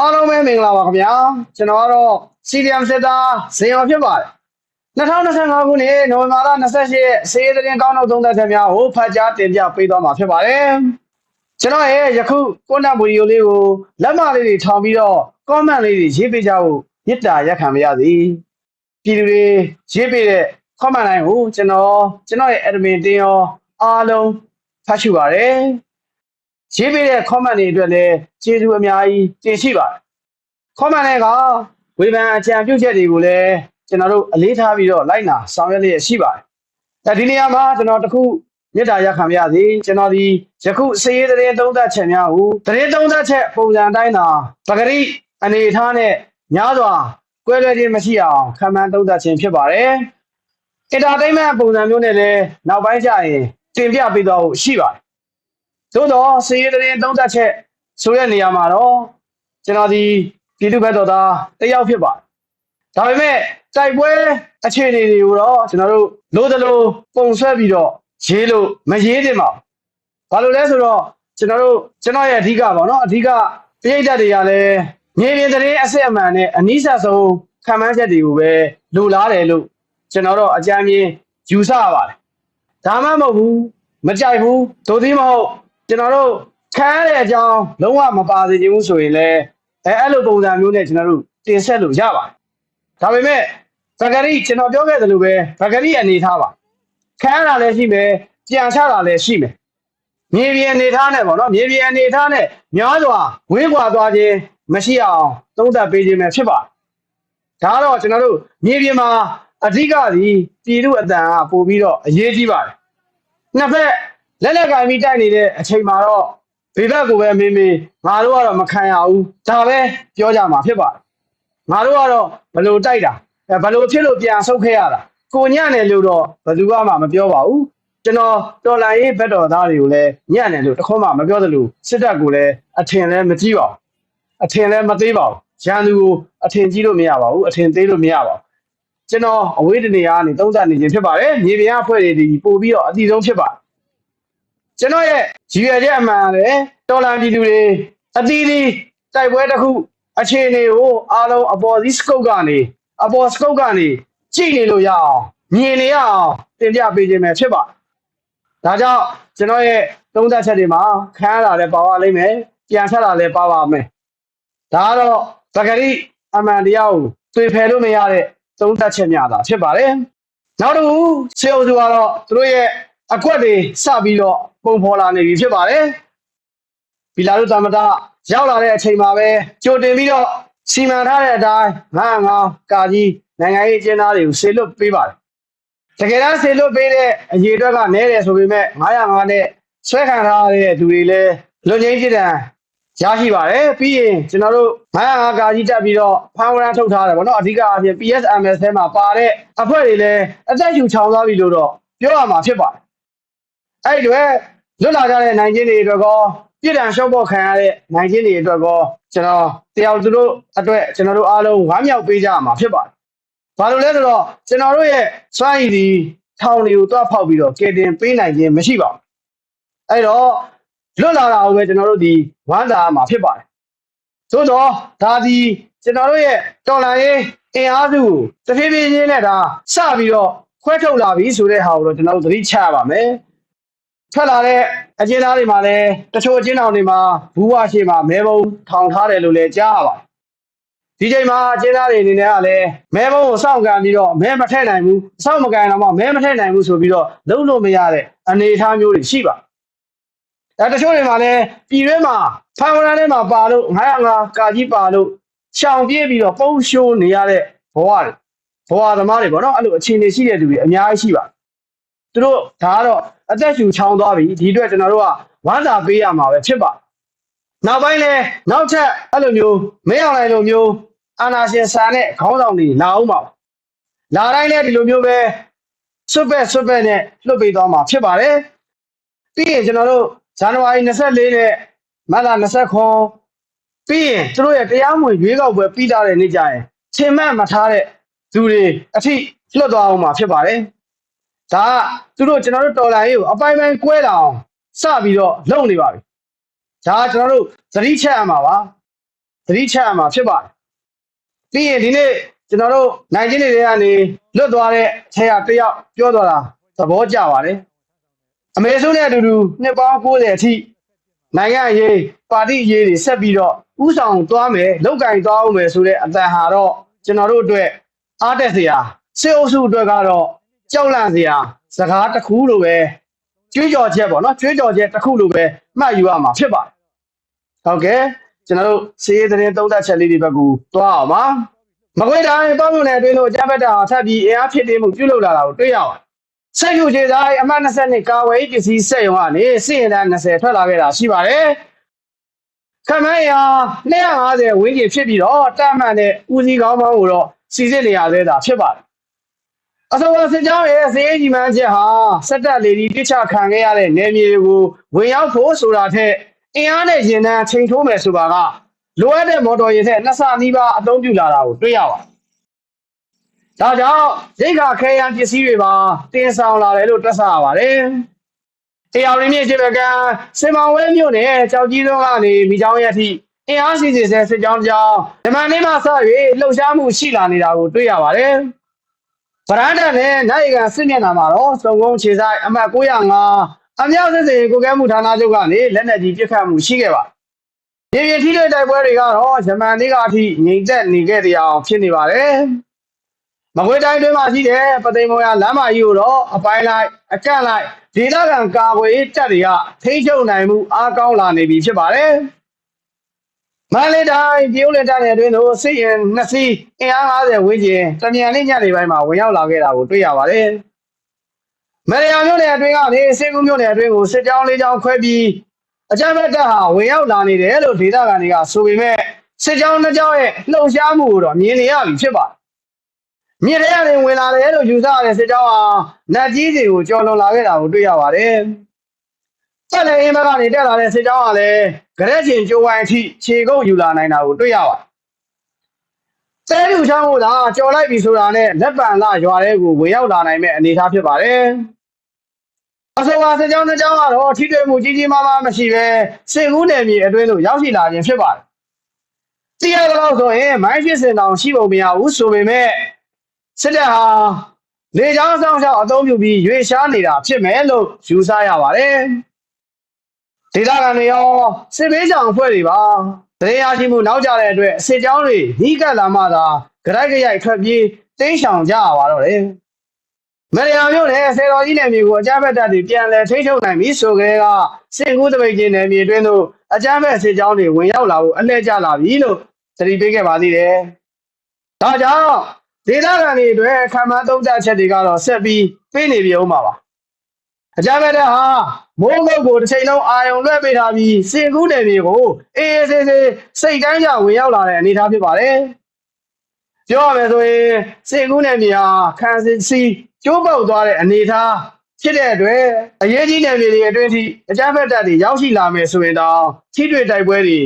အားလုံးပဲမင်္ဂလာပါခင်ဗျာကျွန်တော်ကတော့ CDM စစ်သားဇင်ရော်ဖြစ်ပါတယ်2025ခုနှစ်နိုဝင်ဘာလ28ရက်စေးသတင်းကောင်းတော့သုံးသက်ချက်များကိုဖတ်ကြားတင်ပြပေးသွားမှာဖြစ်ပါတယ်ကျွန်တော်ရဲ့ယခုကွန်တက်ဗီဒီယိုလေးကိုလက်မလေးတွေထောင်ပြီးတော့ comment လေးတွေရေးပေးကြဖို့မေတ္တာရက်ခံပါရစေပြည်သူတွေရေးပေးတဲ့ comment တိုင်းကိုကျွန်တော်ကျွန်တော်ရဲ့ admin တင်းရောအားလုံးဖတ်ရှုပါတယ် ရေးပေးတဲ့ comment တွေအတွက်လည်းကျေးဇူးအများကြီးတင်ရှိပါတယ် comment တွေကဝေဖန်အကြံပြုချက်တွေကိုလည်းကျွန်တော်တို့အလေးထားပြီးတော့လိုက်နာဆောင်ရွက်လျက်ရှိပါတယ်အဲဒီနေရာမှာကျွန်တော်တခုမေတ္တာရက်ခံပါရစေကျွန်တော်ဒီယခုစည်ရေးသတင်းသုံးသပ်ချက်များကိုသတင်းသုံးသပ်ချက်ပုံစံတိုင်းသာပဂရိအနေအထားနဲ့များစွာကွဲလွဲခြင်းမရှိအောင်ခံမှန်းသုံးသပ်ခြင်းဖြစ်ပါတယ် entertainment ပုံစံမျိုးနဲ့လည်းနောက်ပိုင်းကျရင်တင်ပြပေးသွားဖို့ရှိပါတယ် သို့တော့စီးရီးသတင်းသုံးသက်ချက်ဆိုတဲ့နေရာမှာတော့ကျွန်တော်ဒီပြည်သူ့ဘက်တော်သားတစ်ယောက်ဖြစ်ပါတယ်။ဒါပေမဲ့တိုက်ပွဲအခြေအနေတွေကိုတော့ကျွန်တော်တို့လိုသလိုပုံဆွဲပြီးတော့ရေးလို့မရေးသင့်ပါဘူး။ဘာလို့လဲဆိုတော့ကျွန်တော်တို့ကျွန်တော်ရဲ့အဓိကပေါ့နော်အဓိကပြိဋ္ဌာတွေကလည်းမြေပြင်သတင်းအစစ်အမှန်နဲ့အနည်းဆက်ဆုံးခံမှန်းချက်တွေကိုပဲလိုလားတယ်လို့ကျွန်တော်တို့အကြမ်းမြင်ယူဆရပါတယ်။ဒါမှမဟုတ်ဘူးမကြိုက်ဘူးဒို့သည်မဟုတ် ကျွန်တော်တို့ခံရတဲ့အကြောင်းလုံးဝမပါစေချင်ဘူးဆိုရင်လည်းအဲအဲ့လိုပုံစံမျိုးနဲ့ကျွန်တော်တို့တင်ဆက်လို့ရပါတယ်ဒါပေမဲ့ဗကရီကျွန်တော်ပြောခဲ့သလိုပဲဗကရီအနေထားပါခံရတာလည်းရှိမယ်ကြံချတာလည်းရှိမယ်မြေပြင်အနေထားနဲ့ပေါ့နော်မြေပြင်အနေထားနဲ့များစွာဝင်းကွာသွားခြင်းမရှိအောင်သုံးသပ်ပေးခြင်းပဲဖြစ်ပါတယ်ဒါကတော့ကျွန်တော်တို့မြေပြင်မှာအဓိကဒီပြည်သူအတန်ကပို့ပြီးတော့အရေးကြီးပါတယ်နှစ်ဖက် လက်လက်ကင်ပြီးတိုက်နေတဲ့အချိန်မှာတော့ဘေဘက်ကိုပဲမေးမေးငါတို့ကတော့မခံရဘူးဒါပဲပြောကြမှာဖြစ်ပါတယ်ငါတို့ကတော့ဘလို့တိုက်တာအဲဘလို့ဖြစ်လို့ပြန်ဆုတ်ခဲ့ရတာကိုညံ့တယ်လို့တော့ဘယ်သူမှမပြောပါဘူးကျွန်တော်တော်လိုင်းရေးဘက်တော်သားတွေကိုလည်းညံ့တယ်လို့တခွန်းမှမပြောသလိုစစ်တပ်ကိုလည်းအထင်လည်းမကြည့်ပါဘူးအထင်လည်းမသေးပါဘူးရန်သူကိုအထင်ကြီးလို့မရပါဘူးအထင်သေးလို့မရပါဘူးကျွန်တော်အဝေးတနေရာကနေသုံးသပ်နေခြင်းဖြစ်ပါတယ်မြေပြင်အဖွဲ့တွေဒီပို့ပြီးတော့အတိဆုံးဖြစ်ပါတယ် ကျွန်တော်ရဲ့ရည်ရွယ်ချက်အမှန်လည်းတော်လန်ပြည်သူတွေအသီးသီးတိုက်ပွဲတစ်ခုအခြေအနေကိုအားလုံးအပေါ်စီးစကုတ်ကနေအပေါ်စကုတ်ကနေကြည့်နေလို့ရအောင်မြင်နေရအောင်တင်ပြပေးခြင်းပဲဖြစ်ပါဒါကြောင့်ကျွန်တော်ရဲ့သုံးသပ်ချက်တွေမှာခန်းရတာလည်းပါပါလိမ့်မယ်ပြန်ဆက်တာလည်းပါပါမယ်ဒါကတော့ပဂရိအမှန်တရားကိုတွေ့ဖယ်လို့မရတဲ့သုံးသပ်ချက်များတာဖြစ်ပါတယ်နောက်တစ်ခုစေအုပ်စုကတော့သူတို့ရဲ့ အကွက်တွေစပြီးတော့ပုံဖော်လာနေပြီဖြစ်ပါတယ်။ဘီလာတို့တာမတာရောက်လာတဲ့အချိန်မှာပဲကြိုတင်ပြီးတော့စီမံထားတဲ့အတိုင်းငါငါကာကြီးနိုင်ငံရေးအကျဉ်းသားတွေကိုဆေလွတ်ပေးပါတယ်။တကယ်တမ်းဆေလွတ်ပေးတဲ့အရေးအတွက်ကနည်းတယ်ဆိုပေမဲ့905နဲ့ဆွဲခံထားရတဲ့သူတွေလည်းလွတ်ငင်းပြစ်ဒဏ်ရရှိပါတယ်ပြီးရင်ကျွန်တော်တို့905ကာကြီးတက်ပြီးတော့ဖမ်းဝရမ်းထုတ်ထားတယ်ဗောနော်အဓိကအဖြစ် PSMS ထဲမှာပါတဲ့အဖွဲ့တွေလည်းအသက်ရှူချောင်သွားပြီလို့တော့ပြောရမှာဖြစ်ပါတယ် အဲ့ဒီတော့လွတ်လာကြတဲ့နိုင်ချင်းတွေအတွက်ကောပြည်တံလျှော့ပေါ့ခံရတဲ့နိုင်ချင်းတွေအတွက်ကောကျွန်တော်တယောက်သူတို့အတွက်ကျွန်တော်တို့အားလုံးဝမ်းမြောက်ပေးကြရမှာဖြစ်ပါတယ်ဘာလို့လဲဆိုတော့ကျွန်တော်တို့ရဲ့စွမ်းရည်ဒီထောင်တွေကိုတွားဖောက်ပြီးတော့ကယ်တင်ပေးနိုင်ခြင်းမရှိပါဘူးအဲ့တော့လွတ်လာတာကိုပဲကျွန်တော်တို့ဒီဝမ်းသာရမှာဖြစ်ပါတယ်သို့တော့ဒါဒီကျွန်တော်တို့ရဲ့တော်လိုင်းရေးအင်အားစုကိုတဖြည်းဖြည်းချင်းနဲ့ဒါစပြီးတော့ခွဲထုတ်လာပြီဆိုတဲ့ဟာကိုတော့ကျွန်တော်တို့သတိချရပါမယ် ထွက်လာတဲ့အကျဉ်းသားတွေမှာလည်းတချို့အကျဉ်းတော်တွေမှာဘူးဝရှိမှာမဲဘုံထောင်ထားတယ်လို့လည်းကြားရပါတယ်ဒီချိန်မှာအကျဉ်းသားတွေအနေနဲ့ကလည်းမဲဘုံကိုစောင့်ကန်ပြီးတော့မဲမထည့်နိုင်ဘူးစောင့်မကန်တော့မှမဲမထည့်နိုင်ဘူးဆိုပြီးတော့လုံးလို့မရတဲ့အနေအထားမျိုးတွေရှိပါတယ်အဲတချို့တွေမှာလည်းပြည်တွင်းမှာဖန်ဝရမ်းထဲမှာပါလို့905ကာကြီးပါလို့ရှောင်ပြေးပြီးတော့ပုံရှိုးနေရတဲ့ဘဝတွေဘဝသမားတွေပေါ့နော်အဲ့လိုအခြေအနေရှိတဲ့သူတွေအများကြီးရှိပါသူတို့ဒါကတော့ အသက်ရှူချောင်းသွားပြီဒီအတွက်ကျွန်တော်တို့ကဝမ်းသာပေးရမှာပဲဖြစ်ပါနောက်ပိုင်းလဲနောက်ထပ်အဲ့လိုမျိုးမင်းအောင်လိုက်လိုမျိုးအာနာရှင်ဆန်တဲ့ခေါင်းဆောင်တွေလာအောင်ပါလာတိုင်းလည်းဒီလိုမျိုးပဲစွတ်ပက်စွတ်ပက်နဲ့လွတ်ပေးသွားမှာဖြစ်ပါတယ်ပြီးရင်ကျွန်တော်တို့ဇန်နဝါရီ24နဲ့မတ်လ29ပြီးရင်သူတို့ရဲ့တရားမဝင်ရွေးကောက်ပွဲပြီးသားတဲ့နေ့ကျရင်ချိန်မှတ်မထားတဲ့သူတွေအထိလွတ်သွားအောင်မှာဖြစ်ပါတယ်။ ဒါကသူတို့ကျွန်တော်တို့တော်လိုင်းရေးကိုအပိုင်းပိုင်းကွဲလာအောင်စပြီးတော့လုပ်နေပါပြီ။ဒါကကျွန်တော်တို့သတိချက်ရမှာပါသတိချရမှာဖြစ်ပါတယ်ပြီးရင်ဒီနေ့ကျွန်တော်တို့နိုင်ချင်းတွေထဲကနေလွတ်သွားတဲ့ဆရာတစ်ယောက်ပြောသွားတာသဘောကျပါတယ်အမေဆုံးနဲ့အတူတူနှစ်ပေါင်း90အထိနိုင်ငံရေးပါတီရေးတွေဆက်ပြီးတော့ဥဆောင်သွားမယ်လောက်ကင်သွားအောင်မယ်ဆိုတဲ့အတန်ဟာတော့ကျွန်တော်တို့အတွက်အားတက်စရာစေအုပ်စုအတွက်ကတော့ ကြောက်လန့်စရာစကားတစ်ခုလိုပဲကြွေးကြော်ချက်ပေါ့နော်ကြွေးကြော်ချက်တစ်ခုလိုပဲမှတ်ယူရမှာဖြစ်ပါတယ်ဟုတ်ကဲ့ကျွန်တော်တို့စီးရေးသတင်းသုံးသပ်ချက်လေးတွေဘက်ကိုတွားအောင်ပါမကွေးတိုင်းတောင်းမြို့နယ်အတွင်းတို့အကြမ်းဖက်တာထပ်ပြီးအင်အားဖြစ်တည်မှုပြုလုပ်လာတာကိုတွေ့ရပါတယ်စိတ်ယူခြေသားအမှတ်20ကာဝေးပစ္စည်းစက်ရုံကနေစစ်ရင်တန်း20ထွက်လာခဲ့တာရှိပါတယ်ခမန်းရာ250ဝန်းကျင်ဖြစ်ပြီးတော့တတ်မှန်တဲ့ဦးစီးကောင်းပေါင်းကိုတော့စီစစ်နေရသေးတာဖြစ်ပါတယ် အစောကစစ်ကြောင်းရဲ့စည်ရေးကြီးမှန်းချက်ဟာစက်တက်လေဒီပြစ်ချခံခဲ့ရတဲ့နေမြေတွေကိုဝင်ရောက်ဖို့ဆိုတာထက်အင်အားနဲ့ရင်နှန်းချိန်ထိုးမယ်ဆိုတာကလိုအပ်တဲ့မော်တော်ယာဉ်ထက်နှစ်ဆနီးပါးအသုံးပြုလာတာကိုတွေ့ရပါတယ်။ဒါကြောင့်ရိတ်ခါခဲယံပစ္စည်းတွေပါတင်ဆောင်လာတယ်လို့တွက်ဆရပါတယ်။တရားရင်းမြစ်ခြေပကံစင်မောင်ဝဲမြို့နယ်ကြောက်ကြီးသွန်းကနေမိချောင်းရဲ့အထိအင်အားစီစီဆဲစစ်ကြောင်းကြောင်းဓမ္မနေ့မှစ၍လှုပ်ရှားမှုရှိလာနေတာကိုတွေ့ရပါတယ်။ ဗရန်ဒန်နဲ့နိုင်ကန်စစ်မျက်နှာမှာတော့စုံကုန်းခြေဆိုင်အမှတ်905အမြောက်စစ်စင်ကိုကဲမှုဌာနချုပ်ကနေလက်နက်ကြီးပစ်ခတ်မှုရှိခဲ့ပါရေပြင်းထိတဲ့တိုက်ပွဲတွေကတော့ယမန်နေ့ကအထိငြိမ်သက်နေခဲ့တဲ့အောင်ဖြစ်နေပါတယ်မကွေးတိုင်းတွင်းမှာရှိတဲ့ပသိမ်မော်ရလမ်းမကြီးကိုတော့အပိုင်းလိုက်အကန့်လိုက်ဒေသခံကာကွယ်ရေးတပ်တွေကထိန်းချုပ်နိုင်မှုအားကောင်းလာနေပြီဖြစ်ပါတယ် မန္တလေးတိုင်းပြည်ဦးလင်တပ်နယ်အတွင်းသို့စစ်ရင်နှစ်စီးအင်အား50ဝန်းကျင်တမြန်လေးညနေပိုင်းမှာဝင်ရောက်လာခဲ့တာကိုတွေ့ရပါတယ်။မရယာမြို့နယ်အတွင်းကနေစေကူးမြို့နယ်အတွင်းကိုစစ်ကြောင်းလေးကြောင်းခွဲပြီးအကြမ်းဖက်တပ်ဟာဝင်ရောက်လာနေတယ်လို့ဒေသခံတွေကဆိုပေမဲ့စစ်ကြောင်းနှစ်ကြောင်းရဲ့လှုပ်ရှားမှုကိုတော့မြင်နေရပြီဖြစ်ပါတယ်။မြစ်ထဲကနေဝင်လာတယ်လို့ယူဆရတဲ့စစ်ကြောင်းဟာနတ်ကြီးတွေကိုကျော်လွန်လာခဲ့တာကိုတွေ့ရပါတယ်။ ဆက်လက်အင်းဘက်ကနေတက်လာတဲ့စစ်ကြောင်းကလည်းဂရက်ချင်ကျိုးဝိုင်းအထိခြေကုပ်ယူလာနိုင်တာကိုတွေ့ရပါတယ်။တဲလူချောင်းကိုသာကြော်လိုက်ပြီဆိုတာနဲ့လက်ပံလာရွာထဲကိုဝင်ရောက်လာနိုင်မဲ့အနေအထားဖြစ်ပါတယ်။အဆိုပါစစ်ကြောင်းတစ်ကြောင်းကတော့ထိတွေ့မှုကြီးကြီးမားမားမရှိဘဲစစ်ကူးနယ်မြေအတွင်းသို့ရောက်ရှိလာခြင်းဖြစ်ပါတယ်။တိရတော့ဆိုရင်မိုင်းဖြစ်စင်တောင်ရှိပုံမရဘူးဆိုပေမဲ့စစ်တပ်ဟာလေကြောင်းဆောင်ရှောက်အသုံးပြုပြီးရွေရှားနေတာဖြစ်မယ်လို့ယူဆရပါတယ်။ ဒေသခံတွေရောစစ်ဘေးကြောင်အဖွဲ့တွေပါတရားရရှိမှုနောက်ကျတဲ့အတွက်စစ်ကြောင်းတွေနှီးကပ်လာမှသာကြိုက်ကြရိုက်ထွက်ပြေးတိမ်းရှောင်ကြရပါတော့တယ်။မရယာမျိုးနဲ့ဆယ်တော်ကြီးနယ်မြေကိုအကြမ်းဖက်တပ်တွေပြန်လည်ထိန်းချုပ်နိုင်ပြီဆိုကြတဲ့ကစစ်ကူးတပိတ်ချင်းနယ်မြေအတွင်းသို့အကြမ်းဖက်စစ်ကြောင်းတွေဝင်ရောက်လာဖို့အလှည့်ကျလာပြီလို့သတိပေးခဲ့ပါသေးတယ်။ဒါကြောင့်ဒေသခံတွေအတွက်ခံမှန်းသုံးသပ်ချက်တွေကတော့ဆက်ပြီးပေးနေပြအောင်ပါပါ။ အကြမ်းဖက်တဲ့ဟာမိုးငုတ်ကိုတစ်ချိန်လုံးအာယုံလွှဲပေးထားပြီးစင်ကူးနယ်မြေကိုအေးအေးဆေးဆေးစိတ်တိုင်းကြဝင်ရောက်လာတဲ့အနေအထားဖြစ်ပါတယ်။ပြောရမယ်ဆိုရင်စင်ကူးနယ်မြေဟာခံစစ်စီကျိုးပေါက်သွားတဲ့အနေအထားဖြစ်တဲ့အတွက်အရေးကြီးနယ်မြေတွေအတွင်းထိအကြမ်းဖက်တပ်တွေရောက်ရှိလာမယ်ဆိုရင်တော့ထိတွေ့တိုက်ပွဲတွေ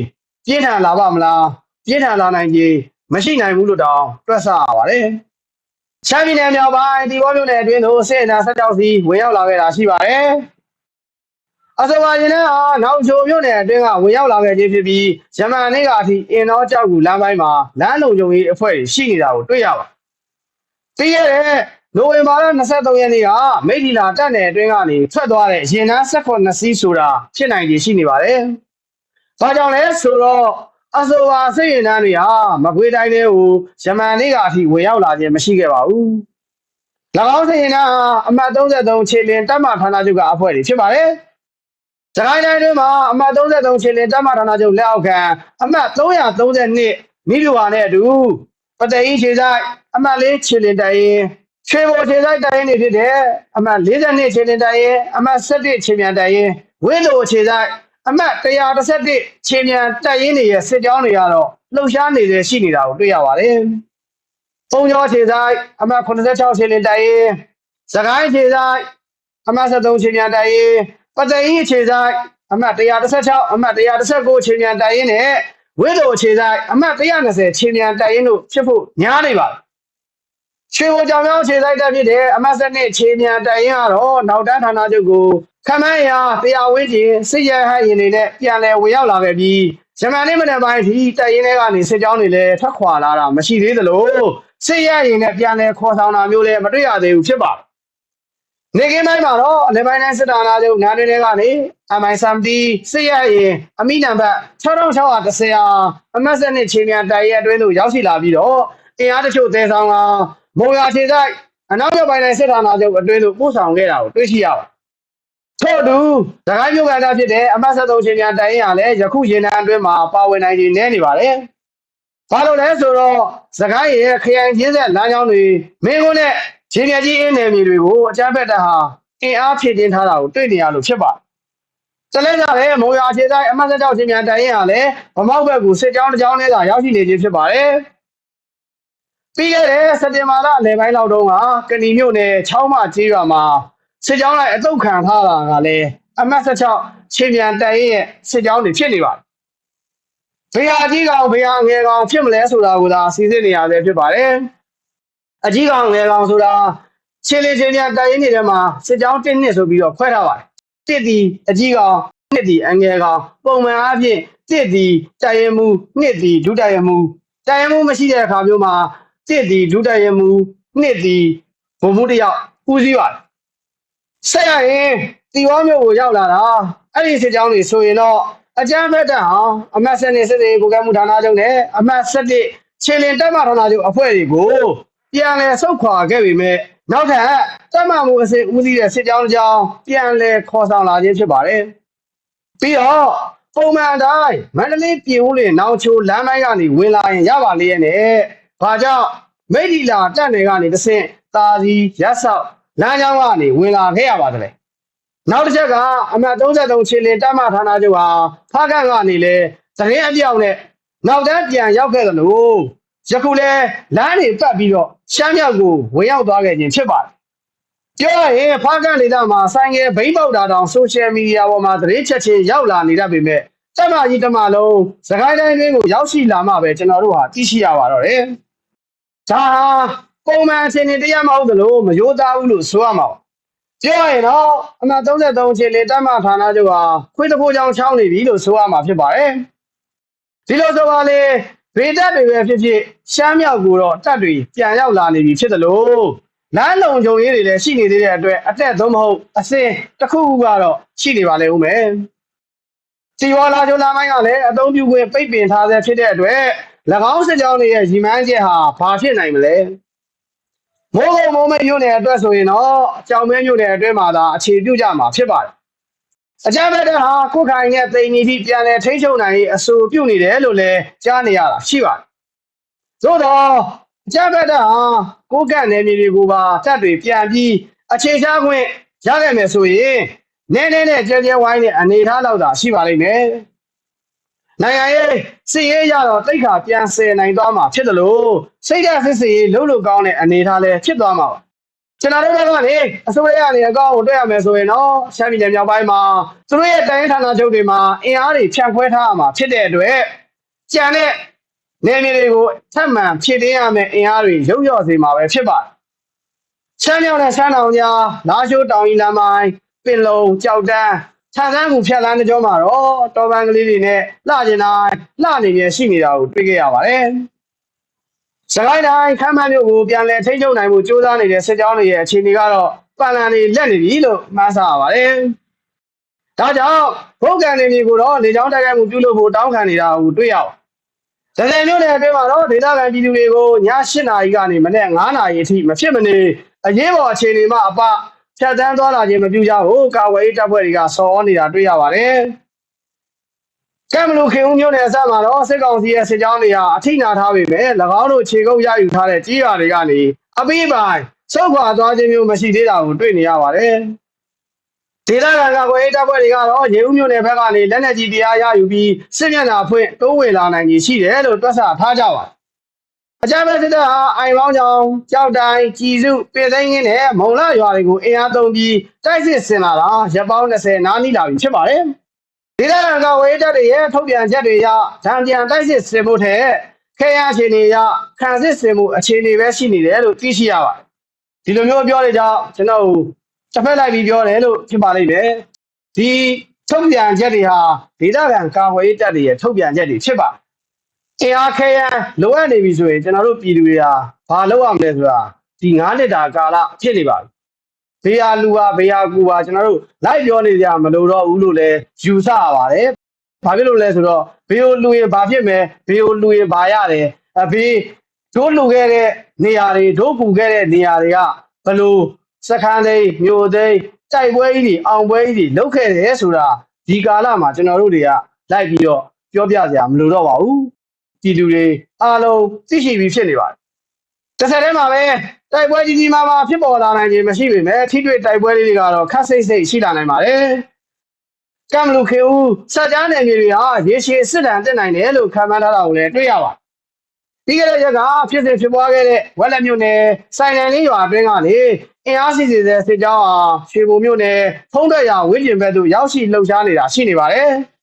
ပြင်းထန်လာပါမလားပြင်းထန်လာနိုင်ကြီးမရှိနိုင်ဘူးလို့တောင်တွက်ဆရပါတယ်။ ရှမ်းပြည်နယ်မြောက်ပိုင်းဒီဘောမြို့နယ်အတွင်းသို့စစ်အနာဆက်ကြောက်စီဝင်ရောက်လာခဲ့တာရှိပါတယ်။အဆိုပါရင်လည်းဟာနောက်ချိုမြို့နယ်အတွင်းကဝင်ရောက်လာခဲ့ခြင်းဖြစ်ပြီးယမန်နေ့ကအထိအင်တော်ကြောက်ကူလမ်းပိုင်းမှာလမ်းလုံခြုံရေးအဖွဲ့တွေရှိနေတာကိုတွေ့ရပါပြီးခဲ့တဲ့နိုဝင်ဘာလ23ရက်နေ့ကမိထီလာတက်နယ်အတွင်းကနေထွက်သွားတဲ့ရင်နှန်း18စီးဆိုတာဖြစ်နိုင်ခြေရှိနေပါတယ်။ဘာကြောင့်လဲဆိုတော့ အဆိုပါစစ်ရင်တန်းတွေဟာမကွေးတိုင်းတွေကိုယမန်နေ့ကအထိဝင်ရောက်လာခြင်းမရှိခဲ့ပါဘူး။၎င်းစစ်ရင်တန်းဟာအမှတ်33ခြေလင်တပ်မဌာနချုပ်ကအဖွဲ့တွေဖြစ်ပါတယ်။စကိုင်းတိုင်းတွင်မှာအမှတ်33ခြေလင်တပ်မဌာနချုပ်လက်အောက်ခံအမှတ်332မိဗျူဟာနဲ့အတူပသိမ်ခြေဆိုင်အမှတ်4ခြေလင်တိုင်ရင်ရွှေဘိုခြေဆိုင်တိုင်ရင်တွေဖြစ်တဲ့အမှတ်42ခြေလင်တိုင်ရင်အမှတ်17ခြေမြန်တိုင်ရင်ဝင်းလိုခြေဆိုင် အမှတ်131ခြေမြန်တိုင်ရင်တွေရဲ့စစ်ကြောင်းတွေကတော့လှုပ်ရှားနေစေရှိနေတာကိုတွေ့ရပါတယ်။ပုံကျော်ခြေဆိုင်အမှတ်86ခြေလင်တိုင်ရင်စကိုင်းခြေဆိုင်အမှတ်73ခြေမြန်တိုင်ရင်ပသိမ်ခြေဆိုင်အမှတ်116အမှတ်119ခြေမြန်တိုင်ရင်နဲ့ဝင်းလိုခြေဆိုင်အမှတ်120ခြေမြန်တိုင်ရင်တို့ဖြစ်ဖို့များနေပါတယ်။ ရွှေဘိုကြောင်မြောင်းခြေဆိုင်တက်ဖြစ်တဲ့အမှတ်7ခြေမြန်တိုင်ရင်ကတော့နောက်တန်းဌာနချုပ်ကိုခမန်းရာတရားဝင်းကျင်စစ်ရဲဟန်ရင်တွေနဲ့ပြန်လည်ဝင်ရောက်လာခဲ့ပြီးဂျမန်နေ့မနေ့ပိုင်းဒီတိုက်ရင်တွေကနေစစ်ကြောင်းတွေလည်းထွက်ခွာလာတာမရှိသေးသလိုစစ်ရရင်နဲ့ပြန်လဲခေါ်ဆောင်တာမျိုးလည်းမတွေ့ရသေးဘူးဖြစ်ပါတယ်နေကင်းတိုင်းမှာတော့အလဲပိုင်းတိုင်းစစ်တာနာချုပ်နားနေတွေကနေ MI70 စစ်ရရင်အမိနံပါတ်6610အားအမတ်စနစ်ချင်းမြန်တိုက်ရဲအတွင်းသို့ရောက်ရှိလာပြီးတော့အင်အားတချို့သယ်ဆောင်က မုံရခြေဆိုင်အနောက်ဘက်ပိုင်းတိုင်းစစ်တာနာချုပ်အတွင်းသို့ပို့ဆောင်ခဲ့တာကိုတွေ့ရှိရပါတယ်ထို့အတူဒကိုင်းမြို့ကန်သားဖြစ်တဲ့အမတ်73ချင်းမြန်တိုင်ရင်ဟာလည်းယခုရင်နံအတွင်းမှာပါဝင်နိုင်ခြင်းနည်းနေပါတယ်။ဘာလို့လဲဆိုတော့သကိုင်းရဲ့ခရိုင်ချင်းဆက်လမ်းကြောင်းတွေမင်းကုန်းနဲ့ချင်းမြကြီးအင်းနယ်မြေတွေကိုအကြမ်းဖက်တပ်ဟာအင်အားဖြည့်တင်းထားတာကိုတွေ့နေရလို့ဖြစ်ပါတယ်။တလဲကြလည်းမိုးရွာခြေဆိုင်အမတ်76ချင်းမြန်တိုင်ရင်ဟာလည်းဗမောက်ဘက်ကိုစစ်ကြောင်းတစ်ကြောင်းနဲ့သာရောက်ရှိနေခြင်းဖြစ်ပါတယ်။ ပြီးခဲ့တဲ့စက်တင်ဘာလအလယ်ပိုင်းလောက်တုန်းကကဏီမြို့နယ်ချောင်းမကြီးရွာမှာစစ်ကြောင်းလိုက်အတုတ်ခံထားတာကလည်းအမတ်16ချင်းမြန်တိုင်ရဲ့စစ်ကြောင်းတွေဖြစ်နေပါတယ်။ဘေးဟာအကြီးကောင်ဘေးဟာငယ်ကောင်ဖြစ်မလဲဆိုတာကိုသာစီစစ်နေရသေးဖြစ်ပါတယ်။အကြီးကောင်ငယ်ကောင်ဆိုတာချင်းလေးချင်းမြန်တိုင်ရင်တွေထဲမှာစစ်ကြောင်းတစ်နှစ်ဆိုပြီးတော့ခွဲထားပါတယ်။တစ်ဒီအကြီးကောင်နှစ်ဒီအငယ်ကောင်ပုံမှန်အားဖြင့်တစ်ဒီတိုင်ရင်မူနှစ်ဒီဒုတိုင်ရင်မူတိုင်ရင်မူမရှိတဲ့အခါမျိုးမှာ တစ်ဒီဒုတိုင်ရင်မူနှစ်ဒီဘုံမှုတစ်ယောက်ဦးစီးပါတယ်ဆက်ရရင်တီဝါမျိုးကိုရောက်လာတာအဲ့ဒီစစ်ကြောင်းတွေဆိုရင်တော့အကြမ်းဖက်တပ်ဟာအမတ်စနေစစ်တွေကိုကမှုဌာနချုပ်နဲ့အမတ်ဆက်တဲ့ခြေလင်တပ်မဌာနချုပ်အဖွဲ့တွေကိုပြန်လည်ဆုတ်ခွာခဲ့ပေမဲ့နောက်ထပ်တပ်မမှုအစစ်ဦးစီးတဲ့စစ်ကြောင်းတစ်ကြောင်းပြန်လည်ခေါ်ဆောင်လာခြင်းဖြစ်ပါတယ်ပြီးတော့ပုံမှန်အတိုင်းမန္တလေးပြည်ဦးလင်နောင်ချိုလမ်းပိုင်းကနေဝင်လာရင်ရပါလေရဲ့နဲ့ ဘာကြောင့်မိတ်ဒီလာတက်နယ်ကနေတစ်ဆင့်တာစီရက်ဆောက်လမ်းကြောင်းကနေဝင်လာခဲ့ရပါတယ်လေနောက်တစ်ချက်ကအမှတ်33ခြေလင်တက်မဌာနချုပ်ဟာဖားကန့်ကနေလေသတင်းအပြောင်းနဲ့နောက်တန်းပြန်ရောက်ခဲ့သလိုယခုလဲလမ်းတွေပတ်ပြီးတော့ရှမ်းမြောက်ကိုဝင်ရောက်သွားခဲ့ခြင်းဖြစ်ပါတယ်ပြောရရင်ဖားကန့်ဒေသမှာဆိုင်ငယ်ဘိန်းပေါက်တာတောင်ဆိုရှယ်မီဒီယာပေါ်မှာသတင်းချက်ချင်းရောက်လာနေတတ်ပေမဲ့တက်မကြီးတမလုံးစကိုင်းတိုင်းတွင်းကိုရောက်ရှိလာမှပဲကျွန်တော်တို့ဟာသိရှိရပါတော့တယ်။ ဒါဟာပုံမှန်အချိန်နဲ့တရားမဟုတ်သလိုမရိုးသားဘူးလို့ဆိုရမှာပါ။ပြောရရင်တော့အမှတ်33ချိန်လေတက်မဌာနချုပ်ဟာခွေးတဖိုးချောင်းချောင်းနေပြီလို့ဆိုရမှာဖြစ်ပါတယ်။ဒီလိုဆိုပါလေဗေတက်တွေပဲဖြစ်ဖြစ်ရှမ်းမြောက်ကိုတော့တက်တွေပြန်ရောက်လာနေပြီဖြစ်သလိုလမ်းလုံခြုံရေးတွေလည်းရှိနေသေးတဲ့အတွက်အတက်သုံးမဟုတ်အစင်တစ်ခုခုကတော့ရှိနေပါလေဦးမယ်။စီဝါလာကျိုလာမိုင်းကလည်းအသုံးပြုခွင့်ပိတ်ပင်ထားဆဲဖြစ်တဲ့အတွက်၎ င်းစစ်ကြောင်းတွေရဲ့ရီမန်းချက်ဟာဘာဖြစ်နိုင်မလဲ။မိုးကုံမိုးမဲမြို့နယ်အတွက်ဆိုရင်တော့အကြောင်မဲမြို့နယ်အတွင်းမှာသာအခြေပြုကြမှာဖြစ်ပါတယ်။အကြမ်းဖက်တဲ့ဟာကိုယ်ခိုင်ရဲ့တိမ်နီထိပြန်လဲထိန်းချုပ်နိုင်ရေးအဆိုပြုနေတယ်လို့လည်းကြားနေရတာရှိပါတယ်။သို့တော့အကြမ်းဖက်တဲ့ဟာကိုယ်ကန့်နယ်မြေတွေကိုပါတက်တွေပြန်ပြီးအခြေချခွင့်ရခဲ့မယ်ဆိုရင်နည်းနည်းနဲ့ကြဲကြဲဝိုင်းနဲ့အနေထားတော့တာရှိပါလိမ့်မယ်။ နိုင်ငံရေးစစ်ရေးရတော့တိတ်ခါပြန်ဆယ်နိုင်သွားမှာဖြစ်တယ်လို့စိတ်ဓာတ်စစ်စစ်ရေးလုံးလို့ကောင်းတဲ့အနေထားလဲဖြစ်သွားမှာပါ။ကျွန်တော်တို့ကနေအစိုးရအနေအကောင့်ကိုတွေ့ရမယ်ဆိုရင်တော့ရှမ်းပြည်နယ်မြောက်ပိုင်းမှာသူတို့ရဲ့တိုင်းဌာနချုပ်တွေမှာအင်အားတွေဖြန့်ခွဲထားရမှာဖြစ်တဲ့အတွက်ကြံတဲ့နေမြေတွေကိုထပ်မံဖြည့်တင်းရမယ်အင်အားတွေရုပ်ရော့စေမှာပဲဖြစ်ပါတယ်။ချမ်းမြောက်တဲ့ဆန်းတောင်ကြားလာရှိုးတောင်ကြီးလမ်းမိုင်းပင်လုံကြောက်တန်း ခြံစမ်းကူဖြတ်လန်းတဲ့ကြောမှာတော့တော်ပန်ကလေးတွေနဲ့လှကျင်တိုင်းလှနေနေရှိနေတာကိုတွေ့ခဲ့ရပါတယ်။စကိုင်းတိုင်းခမ်းမမြို့ကိုပြန်လည်ထိန်းချုပ်နိုင်မှုစ조사နေတဲ့စစ်ကြောင်းတွေရဲ့အခြေအနေကတော့ပန်လန်တွေလက်နေပြီလို့မှန်းဆရပါတယ်။ဒါကြောင့်ဘုတ်ကန်နေမျိုးကိုတော့လေကြောင်းတိုက်ခိုက်မှုပြုလုပ်ဖို့တောင်းခံနေတာကိုတွေ့ရပါတယ်ဒဇယ်မျိုးနယ်အတွင်းမှာတော့ဒေသခံပြည်သူတွေကိုည8နာရီကနေမနေ့9နာရီအထိမဖြစ်မနေအရေးပေါ်အခြေအနေမှာအပ ဖြတ်တန်းသွားလာခြင်းမပြုကြဘူးကာဝေးတပ်ဖွဲ့တွေကစော်ဩနေတာတွေ့ရပါတယ်။ကံမလူခင်ဦးမျိုးနယ်အစမှာတော့စစ်ကောင်စီရဲ့စစ်ကြောင်းတွေဟာအထိနာထားပေမဲ့၎င်းတို့ခြေကုပ်ရယူထားတဲ့ကြီးရွာတွေကနေအပိပိုင်းဆုတ်ခွာသွားခြင်းမျိုးမရှိသေးတာကိုတွေ့နေရပါတယ်။ဒေသခံကကွယ်တပ်ဖွဲ့တွေကတော့ရေဦးမြို့နယ်ဘက်ကနေလက်နက်ကြီးတရားရယူပြီးစစ်မျက်နှာဖွင့်တိုးဝင်လာနိုင်ကြီးရှိတယ်လို့တွက်ဆထားကြပါတယ်။ အကြမ်းဖက်စစ်တပ်ဟာအိုင်ပေါင်းချောင်ကြောက်တိုင်းကြည်စုပြည်သိန်းရင်းနဲ့မုံလာရွာတွေကိုအင်အားသုံးပြီးတိုက်စစ်ဆင်လာတာရပ်ပေါင်း20နားနီးလာပြီဖြစ်ပါတယ်။ဒေသခံကကွယ်တပ်တွေရဲ့ထုတ်ပြန်ချက်တွေအရဒဏ်ပြန်တိုက်စစ်ဆင်ဖို့တဲ့ခေရအခြေအနေအရခံစစ်ဆင်မှုအခြေအနေပဲရှိနေတယ်လို့သိရှိရပါတယ်။ဒီလိုမျိုးပြောတဲ့ကြောင့်ကျွန်တော်တို့တစ်ဖက်လိုက်ပြီးပြောတယ်လို့ဖြစ်ပါလိမ့်မယ်ဒီထုတ်ပြန်ချက်တွေဟာဒေသခံကာကွယ်ရေးတပ်တွေရဲ့ထုတ်ပြန်ချက်တွေဖြစ်ပါတယ် အင်အားခဲယမ်းလိုအပ်နေပြီဆိုရင်ကျွန်တော်တို့ပြည်သူတွေဟာဘာလုပ်ရမလဲဆိုတာဒီ9နှစ်တာကာလဖြစ်နေပါပြီဘေးဟာလူဟာဘေးဟာကူဟာကျွန်တော်တို့လိုက်ပြောနေကြမလို့တော့ဘူးလို့လည်းယူဆရပါတယ်ဘာဖြစ်လို့လဲဆိုတော့ဘေးကိုလူရင်ဘာဖြစ်မယ်ဘေးကိုလူရင်ဘာရတယ်အဘေးတို့လူခဲ့တဲ့နေရာတွေတို့ပူခဲ့တဲ့နေရာတွေကဘလို့စခန်းသိမ်းမြို့သိမ်းတိုက်ပွဲကြီးတွေအောင်ပွဲကြီးတွေလုပ်ခဲ့တယ်ဆိုတာဒီကာလမှာကျွန်တော်တို့တွေကလိုက်ပြီးတော့ပြောပြစရာမလိုတော့ပါဘူး ဒီလူတွေအားလုံးသိရှိပြီးဖြစ်နေပါတယ်တစ်ဆက်တည်းမှာပဲတိုက်ပွဲကြီးကြီးမားမားဖြစ်ပေါ်လာနိုင်ခြင်းမရှိပေမဲ့ထိတွေ့တိုက်ပွဲလေးတွေကတော့ခက်စိတ်စိတ်ရှိလာနိုင်ပါတယ်ကမ်လူခေဦးစကြမ်းနယ်မြေတွေဟာရေရှည်စစ်တမ်းတက်နိုင်တယ်လို့ခံမှန်းထားတာကိုလည်းတွေ့ရပါတယ်ပြီးခဲ့တဲ့ရက်ကဖြစ်စဉ်ဖြစ်ပွားခဲ့တဲ့ဝက်လက်မြို့နယ်စိုင်နယ်လေးရွာအတွင်းကနေအင်အားစီစီတဲ့စစ်ကြောင်းဟာရွှေဘုံမြို့နယ်ဖုံးထွက်ရဝင်းကျင်ဘက်သို့ရောက်ရှိလှုပ်ရှားနေတာရှိနေပါတယ်။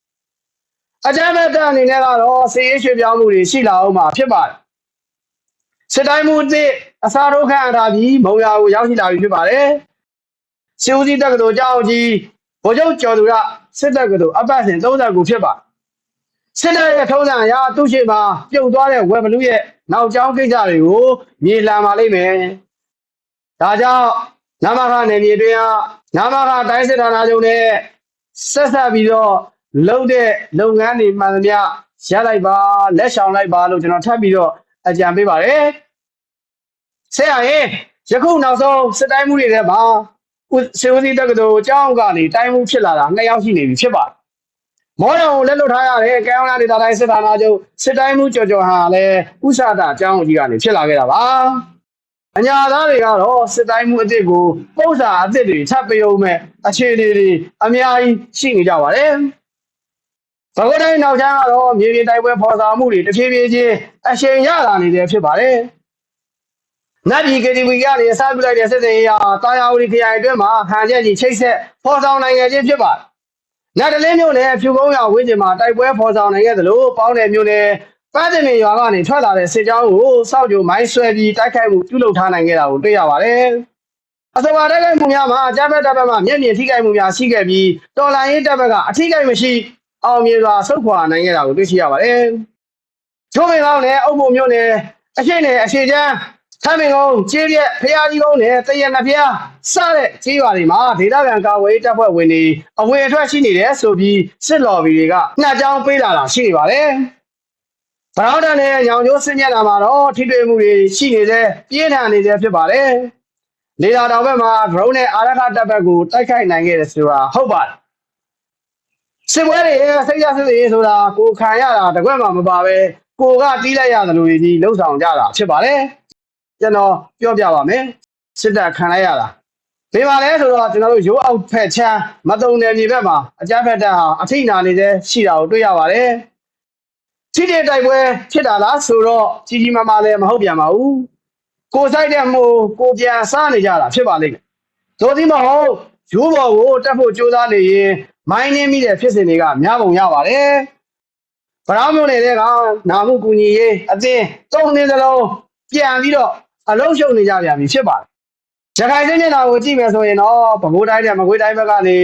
အကြမ်းဖက်တပ်အနေနဲ့ကတော့စီးရေးရွှေပြောင်းမှုတွေရှိလာအောင်မှာဖြစ်ပါတယ်။စစ်တိုင်းမှုအစ်အစားထိုးခံရတာပြီးမုံရွာကိုရောက်ရှိလာပြီဖြစ်ပါတယ်။စီဦးစီးတက္ကသိုလ်ကျောင်းကြီးဗိုလ်ချုပ်ကျော်သူရစစ်တက္ကသိုလ်အပတ်စဉ်39ဖြစ်ပါတယ်။စစ်တပ်ရဲ့ထုံးစံအရာသူ့ရှိမှာပြုတ်သွားတဲ့ဝက်ဘလူးရဲ့နောက်ကျောင်းကိစ္စတွေကိုမြေလှန်ပါလိမ့်မယ်။ဒါကြောင့်နမခနယ်မြေတွင်ကနမခတိုင်းစစ်ဌာနချုပ်နဲ့ဆက်ဆက်ပြီးတော့ လုပ်တဲ့လုပ်ငန်းတွေမှန်သမျှရလိုက်ပါလက်ဆောင်လိုက်ပါလို့ကျွန်တော်ထပ်ပြီးတော့အကြံပေးပါတယ်။ဆက်ရရင်ယခုနောက်ဆုံးစစ်တိုင်းမှုတွေထဲမှာဦးစေဦးစီးတက္ကသိုလ်ကျောင်းကနေတိုင်းမှုဖြစ်လာတာနှစ်ယောက်ရှိနေပြီဖြစ်ပါတယ်။မော်တော်ကိုလက်လွတ်ထားရတယ်ကဲအောင်လာဒေတာတိုင်းစစ်ဌာနချုပ်စစ်တိုင်းမှုကြော်ကြော်ဟာလည်းဥစ္စာတာကျောင်းကြီးကနေဖြစ်လာခဲ့တာပါ။အညာသားတွေကတော့စစ်တိုင်းမှုအစ်စ်ကိုပုံစံအစ်စ်တွေထပ်ပေးအောင်မဲ့အခြေအနေတွေအများကြီးရှိနေကြပါတယ်။ ဘဂဝတိုင်းနောက်ကျမ်းကတော့မြေပြင်တိုက်ပွဲဖော်ဆောင်မှုတွေတဖြည်းဖြည်းချင်းအရှိန်ရလာနေတယ်ဖြစ်ပါတယ်။နတ်ပြည် KTV ကနေအစပြုလိုက်တဲ့စစ်စင်ရေးဟာတာယာဝတီခရိုင်အတွင်းမှာဟန်ချက်ကြီးချိတ်ဆက်ဖော်ဆောင်နိုင်ခဲ့ခြင်းဖြစ်ပါတယ်။နတ်တလင်းမြို့နယ်ဖြူကုန်းရွာဝင်းကျင်မှာတိုက်ပွဲဖော်ဆောင်နိုင်ခဲ့သလိုပေါင်းနယ်မြို့နယ်ပန်းတင်ပင်ရွာကနေထွက်လာတဲ့စစ်ကြောင်းကိုစောက်ကြိုမိုင်းဆွဲပြီးတိုက်ခိုက်မှုပြုလုပ်ထားနိုင်ခဲ့တာကိုတွေ့ရပါတယ်။အစပါတိုက်ခိုက်မှုများမှာအကြမ်းဖက်တပ်ဘက်မှမျက်မြင်ထိခိုက်မှုများရှိခဲ့ပြီးတော်လိုင်းရေးတပ်ဘက်ကအထိခိုက်မရှိ အောင်မြင်စွာဆုတ်ခွာနိုင်ခဲ့တာကိုတွေ့ရှိရပါတယ်။ချိုးမင်းကောင်းနဲ့အုပ်ဖို့မျိုးနဲ့အရှိန်နဲ့အရှိချမ်းထမ်းမင်းကုန်းကျေးပြက်ဖျားကြီးကုန်းနဲ့တရနဖျားစတဲ့ကျေးရွာတွေမှာဒေသခံကာဝေးတပ်ဖွဲ့ဝင်တွေအဝေအထွက်ရှိနေတယ်ဆိုပြီးစစ်လော်ဘီတွေကနှက်ကြောင်းပေးလာတာရှိနေပါတယ်။ဗရောင်းတန်နဲ့ရောင်ကျိုးစင်မျက်နှာမှာတော့ထိတွေ့မှုတွေရှိနေသေးပြင်းထန်နေသေးဖြစ်ပါတယ်။လေလာတောင်ဘက်မှာ drone နဲ့အာရခတပ်ဘက်ကိုတိုက်ခိုက်နိုင်ခဲ့တယ်ဆိုတာဟုတ်ပါတယ်။ စစ်ပွဲတွေရဲ့စိတ်ရစစ်ရေးဆိုတာကိုခံရတာတကွက်မှမပါပဲကိုကတီးလိုက်ရတယ်လို့ကြီးလှုပ်ဆောင်ကြတာဖြစ်ပါတယ်။ကျွန်တော်ပြောပြပါမယ်။စစ်တပ်ခံလိုက်ရတာဒီမှာလဲဆိုတော့ကျွန်တော်တို့ရိုးအောက်ဖက်ချမ်းမတုံနယ်မြေဘက်မှာအကြမ်းဖက်တပ်ဟာအထိနာနေတဲ့ရှိတာကိုတွေ့ရပါတယ်။ထိတဲ့တိုက်ပွဲဖြစ်တာလားဆိုတော့ကြီးကြီးမားမားလည်းမဟုတ်ပြန်ပါဘူး။ကိုဆိုင်တဲ့မှုကိုပြန်စားနေကြတာဖြစ်ပါလိမ့်မယ်။သို့သည်မဟုတ်ရိုးဘော်ကိုတက်ဖို့ကြိုးစားနေရင် မိုင်းနှင်းမိတဲ့ဖြစ်စဉ်တွေကများပုံရပါတယ်။ဗရောင်းမျိုးနေတဲ့ကနာမှုကူညီရေးအသင်းသုံးနှစ်စလုံးပြန်ပြီးတော့အလုံးရှုံနေကြပြန်ပြီဖြစ်ပါတယ်ရခိုင်စစ်မျက်နှာကိုကြည့်မယ်ဆိုရင်တော့ပဲခူးတိုင်းနဲ့မကွေးတိုင်းဘက်ကနေ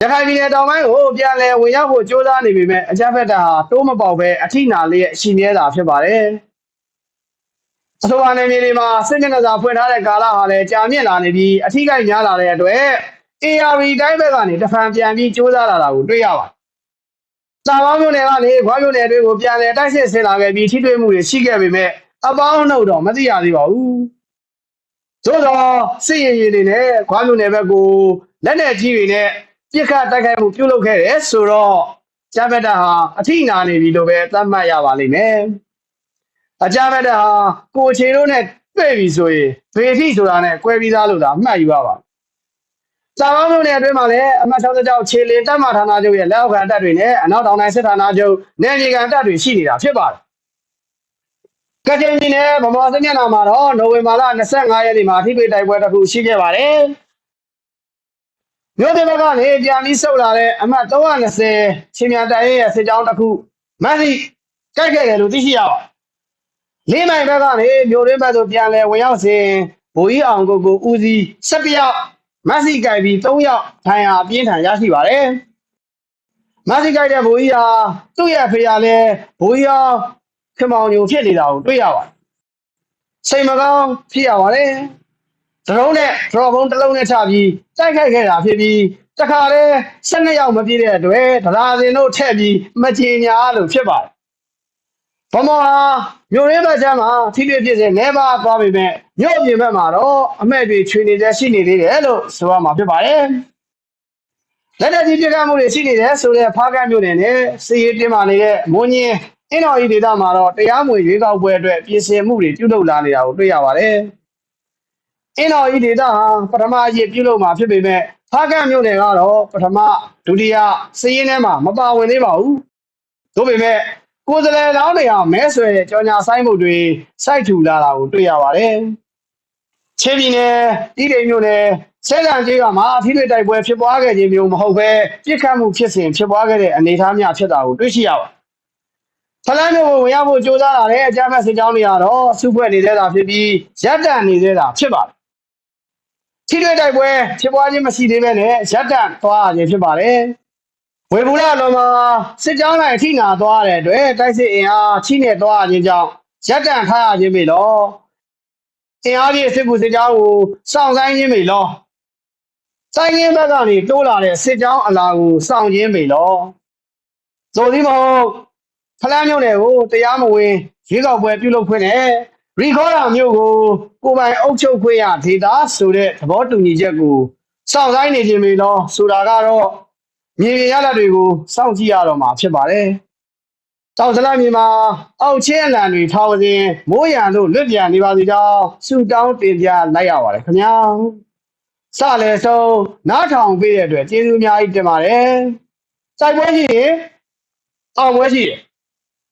ရခိုင်ပြည်နယ်တောင်ပိုင်းကိုပြန်လည်ဝင်ရောက်ဖို့ကြိုးစားနေပေမဲ့အကြမ်းဖက်တာဟာတိုးမပေါက်ပဲအထိနာလေးရဲ့အရှိမြဲတာဖြစ်ပါတယ်။အဆိုပါနယ်မြေတွေမှာစစ်မျက်နှာစာဖွင့်ထားတဲ့ကာလဟာလည်းကြာမြင့်လာနေပြီးအထိကိများလာတဲ့အတွက် ARV တိုင်းဘက်ကနေတဖန်ပြန်ပြီးကြိုးစားလာတာကိုတွေ့ရပါတယ်။တာဝါမြို့နယ်ကနေခွာမြို့နယ်တွေကိုပြန်လည်တိုက်စစ်ဆင်လာခဲ့ပြီးထိတွေ့မှုတွေရှိခဲ့ပေမဲ့အပေါင်းနှုတ်တော့မသိရသေးပါဘူး။သို့တော့စစ်ရင်ရင်တွေနဲ့ခွားမြို့နယ်ဘက်ကိုလက်နဲ့ကြီးတွေနဲ့ပြစ်ခတ်တိုက်ခိုက်မှုပြုလုပ်ခဲ့တယ်ဆိုတော့ဂျာဗက်တာဟာအထိနာနေပြီလို့ပဲသတ်မှတ်ရပါလိမ့်မယ်။အဂျာဗက်တာဟာကိုချေတို့နဲ့တွေ့ပြီဆိုရင်ဘေထိဆိုတာနဲ့ကွဲပြီးသားလို့သာမှတ်ယူရပါ။ စာပေါင်းမြို့နယ်အတွင်းမှာလည်းအမှတ်66ခြေလင်တပ်မဌာနချုပ်ရဲ့လက်အောက်ခံတပ်တွေနဲ့အနောက်တောင်တိုင်းစစ်ဌာနချုပ်နယ်မြေခံတပ်တွေရှိနေတာဖြစ်ပါတယ်ကချင်ပြည်နယ်ဗမာစမျက်နှာမှာတော့နိုဝင်ဘာလ25ရက်နေ့မှာအထိပ်တိုက်ပွဲတစ်ခုရှိခဲ့ပါတယ်မြို့ပြည်ဘက်ကနေပြန်ပြီးဆုတ်လာတဲ့အမှတ်320ချင်းမြန်တိုင်းရဲ့စစ်ကြောင်းတစ်ခုမက်ဆီကြိုက်ခဲ့တယ်လို့သိရှိရပါတယ်လေးမိုင်ဘက်ကနေမြို့ရင်းဘက်သို့ပြန်လဲဝင်ရောက်စဉ်ဘိုးကြီးအောင်ကိုကိုဦးစီး17ယောက် မက်ဆီကြိုက်ပြီး3ယောက်ထိုင်ဟာအပြင်းထန်ရရှိပါတယ်မဆီကြိုက်တဲ့ဘိုးကြီးဟာသူ့ရဲ့ဖေရလဲဘိုးကြီးအောင်ခင်မောင်ညိုဖြစ်နေတာကိုတွေ့ရပါတယ်စိတ်မကောင်းဖြစ်ရပါတယ်ဒရုန်းနဲ့ဒရော့ဘုံတစ်လုံးနဲ့ချပြီးတိုက်ခိုက်ခဲ့တာဖြစ်ပြီးတခါလဲ12ယောက်မပြည့်တဲ့အတွက်ဒရာစင်တို့ထည့်ပြီးမချင်ညာလို့ဖြစ်ပါတယ်ဘမောဟာမြို့ရင်းဘက်ချမ်းမှာထိတွေ့ဖြစ်စေနေပါသွားပြီမဲ့ မြို့ပြင်ဘက်မှာတော့အမဲ့တွေချွေနေသေးရှိနေသေးတယ်လို့ဆိုရမှာဖြစ်ပါတယ်လက်လက်ကြီးပြကမှုတွေရှိနေတယ်ဆိုတဲ့ဖားကန့်မြို့နယ်နဲ့စီရေးတင်မာနေတဲ့မွန်ညင်းအင်းတော်ဤဒေသမှာတော့တရားမဝင်ရွေးကောက်ပွဲအတွက်ပြင်ဆင်မှုတွေပြုလုပ်လာနေတာကိုတွေ့ရပါတယ်။အင်းတော်ဤဒေသဟာပထမအရေးပြုလုပ်မှာဖြစ်ပေမဲ့ဖားကန့်မြို့နယ်ကတော့ပထမဒုတိယစီရေးထဲမှာမပါဝင်သေးပါဘူး။ဒါပေမဲ့ကိုယ်စလဲလောင်းတွေအောင်မဲဆွဲတဲ့ကြော်ညာဆိုင်မှုတွေစိုက်ထူလာတာကိုတွေ့ရပါတယ်။ ချင်းပြည်နယ်ပြည်တိမ်မြို့နယ်ဆဲလံကြီးကမှာအထီးတွေတိုက်ပွဲဖြစ်ပွားခဲ့ခြင်းမျိုးမဟုတ်ပဲပြစ်ခတ်မှုဖြစ်စဉ်ဖြစ်ပွားခဲ့တဲ့အနေအထားများဖြစ်တာကိုတွေ့ရှိရပါဖလန်းမြို့ကိုဝင်ရောက်ဖို့ကြိုးစားလာတဲ့အကြမ်းဖက်စစ်ကြောင်းတွေကတော့စုဖွဲ့နေသေးတာဖြစ်ပြီးရပ်တန့်နေသေးတာဖြစ်ပါတယ်။ထီးတွေတိုက်ပွဲဖြစ်ပွားခြင်းမရှိသေးပဲနဲ့ရပ်တန့်သွားရခြင်းဖြစ်ပါတယ်။ဝေဘူးလာလွန်မှာစစ်ကြောင်းလိုက်ထိနာသွားတဲ့အတွက်တိုက်စစ်အင်အားချိနဲ့သွားရခြင်းကြောင့်ရပ်တန့်ထားရခြင်းပဲလို့ အင်အားကြီးစစ်ကူစစ်ကြောင်းကိုစောင့်ဆိုင်ခြင်းပဲလောစိုင်းရင်းဘက်ကနေတိုးလာတဲ့စစ်ကြောင်းအလာကိုစောင့်ခြင်းပဲလောဇိုဒီမဟုတ်ဖလန်းမျိုးတွေကိုတရားမဝင်ရွေးကောက်ပွဲပြုလုပ်ခွင့်နဲ့ရီခေါ်တာမျိုးကိုကိုယ်ပိုင်အုပ်ချုပ်ခွင့်ရဒေတာဆိုတဲ့သဘောတူညီချက်ကိုစောင့်ဆိုင်နေခြင်းပဲလောဆိုတာကတော့မြေပြင်ရလဒ်တွေကိုစောင့်ကြည့်ရတော့မှာဖြစ်ပါတယ် တောင်စလမြေမှာအောက်ချင်းအလံတွေထောင်စဉ်မိုးရံတို့လွတ်ပြန်နေပါစီကြောင်းဆူတောင်းတင်ပြလိုက်ရပါတယ်ခင်ဗျာစလဲဆုံးနားထောင်ပေးတဲ့အတွက်ကျေးဇူးအများကြီးတင်ပါတယ်စိုက်ပွဲရှိရင်အောင်ပွဲရှိတယ်